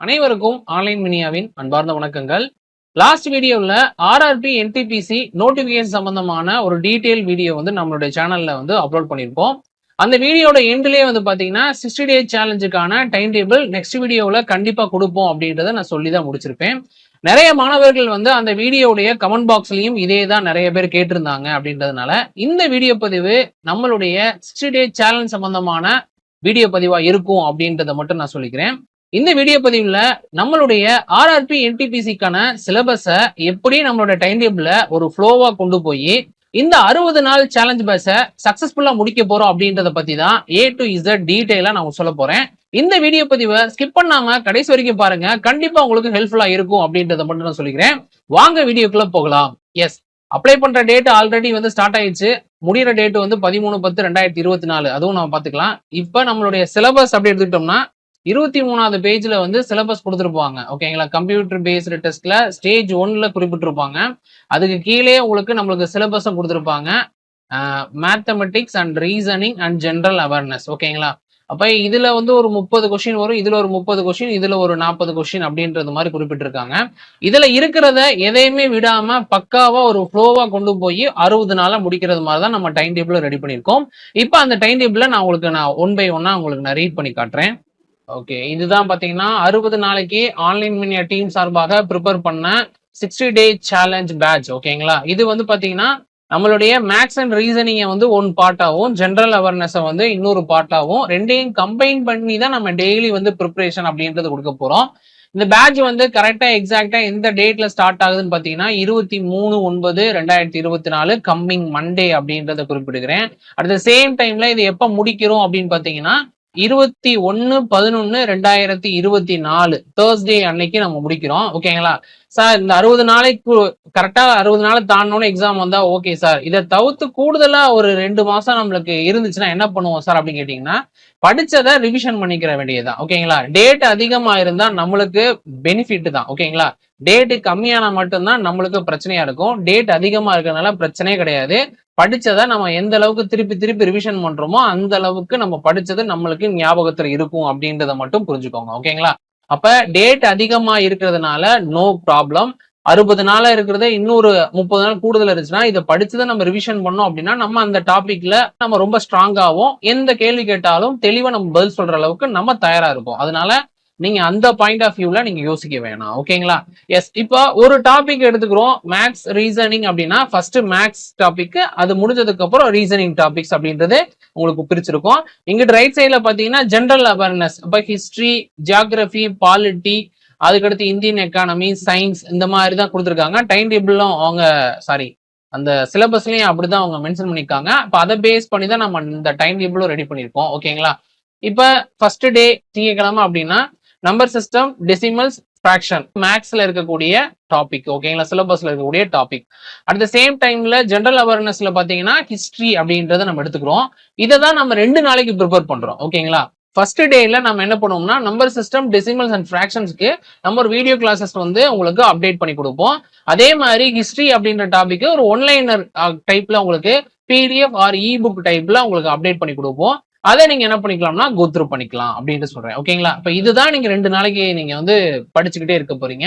அனைவருக்கும் ஆன்லைன் மினியாவின் அன்பார்ந்த வணக்கங்கள். லாஸ்ட் வீடியோவில் ஆர்ஆர்பி என்டிபிசி நோட்டிபிகேஷன் சம்பந்தமான ஒரு டீட்டெயில் வீடியோ வந்து நம்மளுடைய சேனலில் வந்து அப்லோட் பண்ணியிருப்போம் அந்த வீடியோட எண்ட்லயே வந்து பார்த்தீங்கன்னா சிக்ஸ்டி டே சேலஞ்சுக்கான டைம் டேபிள் நெக்ஸ்ட் வீடியோவில் கண்டிப்பாக கொடுப்போம் அப்படின்றத நான் சொல்லி தான் முடிச்சிருப்பேன். நிறைய மாணவர்கள் வந்து அந்த வீடியோடைய கமெண்ட் பாக்ஸ்லையும் இதே தான் நிறைய பேர் கேட்டிருந்தாங்க அப்படின்றதுனால இந்த வீடியோ பதிவு நம்மளுடைய சிக்ஸ்டி டே சேலஞ்ச் சம்பந்தமான வீடியோ பதிவாக இருக்கும் அப்படின்றத மட்டும் நான் சொல்லிக்கிறேன். இந்த வீடியோ பதிவில் நம்மளுடைய ஆர்ஆர்பி என்டிபிசிக்கான சிலபஸை எப்படி நம்மளோட டைம் டேபிள ஒரு ஃப்ளோவா கொண்டு போய் இந்த அறுபது நாள் சேலஞ்ச் பேஸை சக்சஸ்ஃபுல்லா முடிக்க போறோம் அப்படின்றத பத்தி தான் ஏ டு இசட் டீடைலா நான் சொல்ல போறேன். இந்த வீடியோ பதிவை ஸ்கிப் பண்ணாம கடைசி வரைக்கும் பாருங்க. கண்டிப்பா உங்களுக்கு ஹெல்ப்ஃபுல்லா இருக்கும் அப்படின்றத மட்டும் நான் சொல்லிக்கிறேன். வாங்க வீடியோக்குள்ள போகலாம். எஸ் அப்ளை பண்ற டேட் ஆல்ரெடி வந்து ஸ்டார்ட் ஆயிடுச்சு. முடிகிற டேட் வந்து பதிமூணு பத்து ரெண்டாயிரத்தி இருபத்தி நாலு. அதுவும் நம்ம பார்த்துக்கலாம். இப்போ நம்மளுடைய சிலபஸ் அப்படி எடுத்துக்கிட்டோம்னா இருபத்தி மூணாவது பேஜ்ல வந்து சிலபஸ் கொடுத்துருப்பாங்க. ஓகேங்களா கம்ப்யூட்டர் பேஸ்டு டெஸ்ட்ல ஸ்டேஜ் ஒன்ல குறிப்பிட்டிருப்பாங்க. அதுக்கு கீழே உங்களுக்கு நம்மளுக்கு சிலபஸும் கொடுத்துருப்பாங்க. Mathematics and reasoning and general awareness ஓகேங்களா அப்ப இதுல வந்து ஒரு முப்பது கொஸ்டின் வரும். இதுல ஒரு முப்பது கொஸ்டின் இதுல ஒரு நாற்பது கொஸ்டின் அப்படின்றது மாதிரி குறிப்பிட்டிருக்காங்க. இதுல இருக்கிறத எதையுமே விடாம பக்காவா ஒரு ஃப்ளோவா கொண்டு போய் அறுபது நாளா முடிக்கிறது மாதிரி தான் நம்ம டைம் டேபிள் ரெடி பண்ணியிருக்கோம். இப்போ அந்த டைம் டேபிள நான் உங்களுக்கு நான் ஒன் பை ஒன்னா உங்களுக்கு நான் ரீட் பண்ணி காட்டுறேன். ஓகே இதுதான் பாத்தீங்கன்னா அறுபது நாளைக்கு ஆன்லைன் மீடியா டீம் சார்பாக ப்ரிப்பேர் பண்ண சிக்ஸ்டி டே சேலஞ்ச் பேட்ச் ஓகேங்களா இது வந்து பாத்தீங்கன்னா நம்மளுடைய மேக்ஸ் அண்ட் ரீசனிங்கை வந்து ஒன் பார்ட்டாகவும் ஜென்ரல் அவேர்னஸை வந்து இன்னொரு பார்ட்டாகவும் ரெண்டையும் கம்பைன் பண்ணி தான் நம்ம டெய்லி வந்து ப்ரிப்பரேஷன் அப்படின்றது கொடுக்க போகிறோம் இந்த பேட்ச் வந்து கரெக்டாக எக்ஸாக்டாக எந்த டேட்டில் ஸ்டார்ட் ஆகுதுன்னு பார்த்தீங்கன்னா இருபத்தி மூணு ஒன்பது ரெண்டாயிரத்தி இருபத்தி நாலு கம்மிங் மண்டே அப்படின்றத குறிப்பிடுகிறேன். அட் த சேம் டைமில் இது எப்போ முடிக்கிறோம் அப்படின்னு பார்த்தீங்கன்னா இருபத்தி ஒன்னு பதினொன்னு ரெண்டாயிரத்தி இருபத்தி நாலு. தேர்ஸ்டே அன்னைக்கு நம்ம முடிக்கிறோம். ஓகேங்களா சார் இந்த அறுபது நாளைக்கு கரெக்டா அறுபது நாள் தாண்டோன்னு எக்ஸாம் வந்தா ஓகே சார் இதை தவிர்த்து கூடுதலா ஒரு ரெண்டு மாசம் நம்மளுக்கு இருந்துச்சுன்னா என்ன பண்ணுவோம் சார் அப்படின்னு கேட்டீங்கன்னா படிச்சதை ரிவிஷன் பண்ணிக்கிற வேண்டியதுதான். ஓகேங்களா டேட் அதிகமா இருந்தா நம்மளுக்கு பெனிஃபிட் தான். ஓகேங்களா டேட்டு கம்மியானா மட்டும்தான் நம்மளுக்கு பிரச்சனையா இருக்கும். டேட் அதிகமா இருக்கிறதுனால பிரச்சனையே கிடையாது. படிச்சதை நம்ம எந்த அளவுக்கு திருப்பி திருப்பி ரிவிஷன் பண்றோமோ அந்த அளவுக்கு நம்ம படிச்சது நம்மளுக்கு ஞாபகத்துல இருக்கும் அப்படின்றத மட்டும் புரிஞ்சுக்கோங்க. ஓகேங்களா அப்ப டேட் அதிகமா இருக்கிறதுனால நோ ப்ராப்ளம் அறுபது நாளா இருக்கிறத இன்னொரு முப்பது நாள் கூடுதல் இருந்துச்சுன்னா இதை படிச்சதை நம்ம ரிவிஷன் பண்ணோம் அப்படின்னா நம்ம அந்த டாபிக்ல நம்ம ரொம்ப ஸ்ட்ராங்காகவும் எந்த கேள்வி கேட்டாலும் தெளிவா நம்ம பதில் சொல்ற அளவுக்கு நம்ம தயாரா இருப்போம். அதனால நீங்க அந்த பாயிண்ட் ஆஃப் வியூல நீங்க யோசிக்க வேணாம். ஓகேங்களா எஸ் இப்போ ஒரு டாபிக் எடுத்துக்கிறோம். மேக்ஸ் ரீசனிங் அப்படின்னா ஃபர்ஸ்ட் மேக்ஸ் டாபிக் அது முடிஞ்சதுக்கு அப்புறம் ரீசனிங் டாபிக்ஸ் அப்படின்றது உங்களுக்கு பிரிச்சிருக்கும். இங்கிட்டு ரைட் சைட்ல பாத்தீங்கன்னா ஜென்ரல் அவேர்னஸ் இப்போ ஹிஸ்டரி ஜியாகிரபி பாலிட்டி அதுக்கடுத்து இந்தியன் எக்கானமி சயின்ஸ் இந்த மாதிரி தான் கொடுத்துருக்காங்க. டைம் டேபிளும் அவங்க சாரி அந்த சிலபஸ்லயும் அப்படிதான் அவங்க மென்ஷன் பண்ணியிருக்காங்க. அப்போ அதை பேஸ் பண்ணி தான் நம்ம இந்த டைம் டேபிளும் ரெடி பண்ணியிருக்கோம். ஓகேங்களா இப்போ ஃபர்ஸ்ட் டே திங்கக்கிழமை அப்படின்னா நம்பர் சிஸ்டம் டெசிமல்ஸ் ஃப்ராக்ஷன் மேக்ஸ்ல இருக்கக்கூடிய டாபிக் ஓகேங்களா சிலபஸ்ல இருக்கக்கூடிய டாபிக் அட் த சேம் டைம்ல ஜென்ரல் அவேர்னஸ்ல பாத்தீங்கன்னா ஹிஸ்டரி அப்படின்றத நம்ம எடுத்துக்கிறோம். இதை தான் நம்ம ரெண்டு நாளைக்கு ப்ரிப்பேர் பண்றோம் ஓகேங்களா ஃபர்ஸ்ட் டேல நம்ம என்ன பண்ணுவோம்னா நம்பர் சிஸ்டம் டெசிமல்ஸ் அண்ட் ஃப்ராக்ஷன்ஸ்க்கு நம்ம ஒரு வீடியோ கிளாஸஸ் வந்து உங்களுக்கு அப்டேட் பண்ணி கொடுப்போம். அதே மாதிரி ஹிஸ்டரி அப்படின்ற டாபிக் ஒரு ஒன்லைனர் டைப்ல uh, உங்களுக்கு பிடிஎஃப் ஆர் இ புக் டைப்ல உங்களுக்கு அப்டேட் பண்ணி கொடுப்போம். அதை நீங்க என்ன பண்ணிக்கலாம்னா கோத்ரூ பண்ணிக்கலாம் அப்படின்ட்டு சொல்றேன். ஓகேங்களா இப்ப இதுதான் நீங்க ரெண்டு நாளைக்கு நீங்க வந்து படிச்சுக்கிட்டே இருக்க போறீங்க.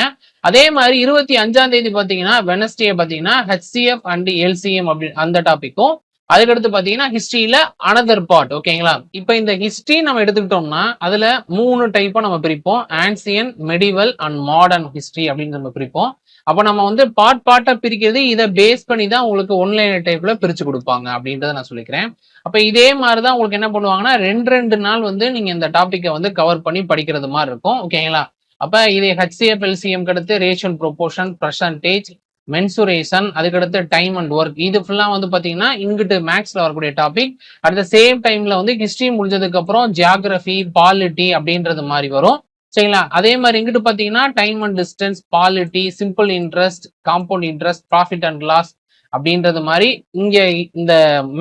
அதே மாதிரி இருபத்தி அஞ்சாம் தேதி பாத்தீங்கன்னா வெனஸ்டே பாத்தீங்கன்னா ஹெச்சிஎஃப் அண்ட் எல்சிஎம் அப்படி அந்த டாபிக்கும் அதுக்கடுத்து பாத்தீங்கன்னா ஹிஸ்டரியில அனதர் பார்ட் ஓகேங்களா இப்ப இந்த ஹிஸ்டரி நம்ம எடுத்துக்கிட்டோம்னா அதுல மூணு டைப்பா நம்ம பிரிப்போம். Ancient medieval and modern history அப்படின்னு நம்ம பிரிப்போம். அப்ப நம்ம வந்து பார்ட் பார்ட்டா பிரிக்கிறது இதை பேஸ் பண்ணி தான் உங்களுக்கு ஒன்லைன் டைப்ல பிரிச்சு கொடுப்பாங்க அப்படின்றத நான் சொல்லிக்கிறேன். அப்ப இதே மாதிரிதான் உங்களுக்கு என்ன பண்ணுவாங்கன்னா ரெண்டு ரெண்டு நாள் வந்து நீங்க இந்த டாப்பிக்கை வந்து கவர் பண்ணி படிக்கிறது மாதிரி இருக்கும் ஓகேங்களா அப்ப இது ஹெச்சிஎஃப் எல்சிஎம் கடுத்து ரேஷன் ப்ரொபோர்ஷன் பர்சன்டேஜ் மென்சுரேஷன் அதுக்கடுத்து டைம் அண்ட் ஒர்க் இது ஃபுல்லாக வந்து பார்த்தீங்கன்னா இங்கிட்டு மேக்ஸில் வரக்கூடிய டாபிக் அட் த சேம் டைமில் வந்து ஹிஸ்ட்ரி முடிஞ்சதுக்கு அப்புறம் ஜியாகிரபி பாலிட்டி அப்படின்றது மாதிரி வரும். சரிங்களா? அதே மாதிரி இங்கிட்டு பார்த்தீங்கன்னா time and distance polity simple interest compound interest profit and loss அப்படின்றது மாதிரி இங்கே இந்த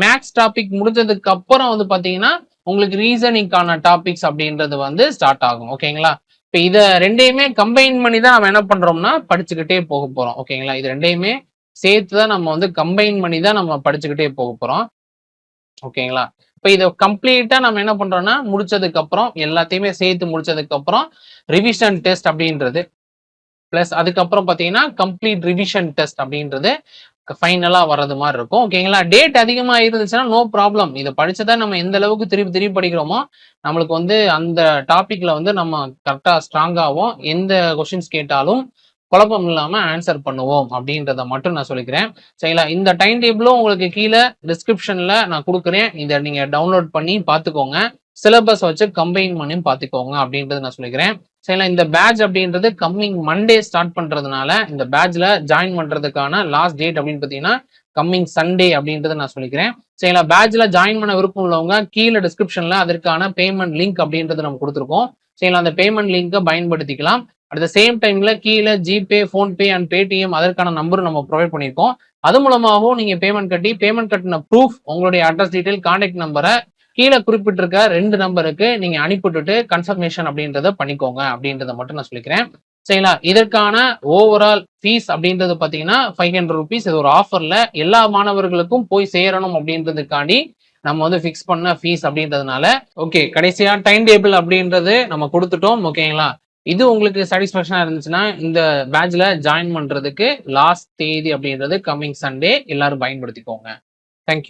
மேக்ஸ் டாபிக் முடிஞ்சதுக்கு அப்புறம் வந்து பார்த்தீங்கன்னா உங்களுக்கு ரீசனிங்கான டாபிக்ஸ் அப்படின்றது வந்து ஸ்டார்ட் ஆகும். ஓகேங்களா இப்போ இதை ரெண்டையுமே கம்பைன் பண்ணி தான் நம்ம என்ன பண்றோம்னா படிச்சுக்கிட்டே போக போறோம். ஓகேங்களா இது ரெண்டையுமே சேர்த்து தான் நம்ம வந்து கம்பைன் பண்ணி தான் நம்ம படிச்சுக்கிட்டே போக போறோம். ஓகேங்களா இப்போ இதை கம்ப்ளீட்டா நம்ம என்ன பண்றோம்னா முடிச்சதுக்கு அப்புறம் எல்லாத்தையுமே சேர்த்து முடிச்சதுக்கு அப்புறம் ரிவிஷன் டெஸ்ட் அப்படின்றது. பிளஸ் அதுக்கப்புறம் பார்த்தீங்கன்னா கம்ப்ளீட் ரிவிஷன் டெஸ்ட் அப்படின்றது. ஃபைனலா வர்றது மாதிரி இருக்கும். ஓகேங்களா டேட் அதிகமா இருந்துச்சுன்னா நோ ப்ராப்ளம் இதை படிச்சதா நம்ம எந்த அளவுக்கு திருப்பி திருப்பி படிக்கிறோமோ நம்மளுக்கு வந்து அந்த டாபிக்ல வந்து நம்ம கரெக்டா ஸ்ட்ராங்காகவும் எந்த கொஸ்டின்ஸ் கேட்டாலும் குழப்பம் இல்லாம ஆன்சர் பண்ணுவோம் அப்படின்றத மட்டும் நான் சொல்லிக்கிறேன். சரிங்களா? இந்த டைம் டேபிளும் உங்களுக்கு கீழே டிஸ்கிரிப்ஷன்ல நான் கொடுக்குறேன். இதை நீங்க டவுன்லோட் பண்ணி பார்த்துக்கோங்க. சிலபஸ் வச்சு கம்பைன் பண்ணி பார்த்துக்கோங்க அப்படின்றது நான் சொல்லிக்கிறேன். சரிங்களா? இந்த பேட்ச் அப்படின்றது கம்மிங் மண்டே ஸ்டார்ட் பண்றதுனால இந்த பேட்ச்ல ஜாயின் பண்றதுக்கான லாஸ்ட் டேட் அப்படின்னு பார்த்தீங்கன்னா கம்மிங் சண்டே அப்படின்றத நான் சொல்லிக்கிறேன். சரிங்களா? பேட்ச்ல ஜாயின் பண்ண விருப்பம் உள்ளவங்க கீழே டிஸ்கிரிப்ஷன்ல அதற்கான பேமெண்ட் லிங்க் அப்படின்றது நம்ம கொடுத்துருக்கோம். சரிங்களா? அந்த பேமெண்ட் லிங்கை பயன்படுத்திக்கலாம். அட் த சேம் டைம்ல கீழே ஜிபே ஃபோன்பே அண்ட் பேடிஎம் அதற்கான நம்பர் நம்ம ப்ரொவைட் பண்ணியிருக்கோம். அது மூலமாகவும் நீங்க பேமெண்ட் கட்டி பேமெண்ட் கட்டின ப்ரூஃப் உங்களுடைய அட்ரஸ் டீடைல் கான்டாக்ட் நம்பரை கீழே குறிப்பிட்டிருக்க ரெண்டு நம்பருக்கு நீங்க அனுப்பிவிட்டுட்டு கன்ஃபர்மேஷன் அப்படின்றத பண்ணிக்கோங்க அப்படின்றத மட்டும் நான் சொல்லிக்கிறேன். சரிங்களா? இதற்கான ஓவரால் ஃபீஸ் அப்படின்றது பார்த்தீங்கன்னா ஃபைவ் ஹண்ட்ரட் ருபீஸ் இது ஒரு ஆஃபர்ல எல்லா மாணவர்களுக்கும் போய் சேரணும் அப்படின்றதுக்காண்டி நம்ம வந்து ஃபிக்ஸ் பண்ண ஃபீஸ் அப்படின்றதுனால ஓகே கடைசியா டைம் டேபிள் அப்படின்றது நம்ம கொடுத்துட்டோம் ஓகேங்களா இது உங்களுக்கு சாட்டிஸ்ஃபேக்ஷனாக இருந்துச்சுன்னா இந்த பேட்ச்ல ஜாயின் பண்றதுக்கு லாஸ்ட் தேதி அப்படின்றது கம்மிங் சண்டே எல்லாரும் பயன்படுத்திக்கோங்க.